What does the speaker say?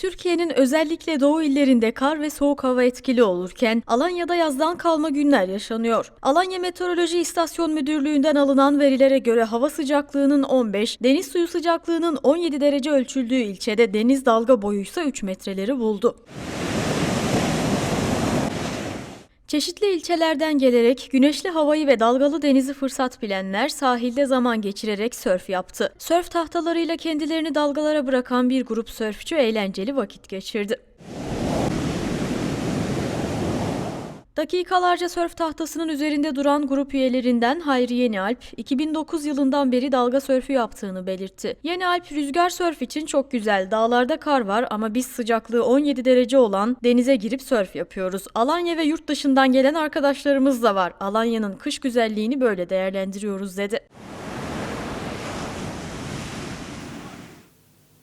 Türkiye'nin özellikle doğu illerinde kar ve soğuk hava etkili olurken Alanya'da yazdan kalma günler yaşanıyor. Alanya Meteoroloji İstasyon Müdürlüğü'nden alınan verilere göre hava sıcaklığının 15, deniz suyu sıcaklığının 17 derece ölçüldüğü ilçede deniz dalga boyuysa 3 metreleri buldu. Çeşitli ilçelerden gelerek güneşli havayı ve dalgalı denizi fırsat bilenler sahilde zaman geçirerek sörf yaptı. Sörf tahtalarıyla kendilerini dalgalara bırakan bir grup sörfçü eğlenceli vakit geçirdi. Dakikalarca sörf tahtasının üzerinde duran grup üyelerinden Hayri Yenialp, 2009 yılından beri dalga sörfü yaptığını belirtti. Yenialp, rüzgar sörf için çok güzel, dağlarda kar var ama biz sıcaklığı 17 derece olan denize girip sörf yapıyoruz. Alanya ve yurt dışından gelen arkadaşlarımız da var. Alanya'nın kış güzelliğini böyle değerlendiriyoruz dedi.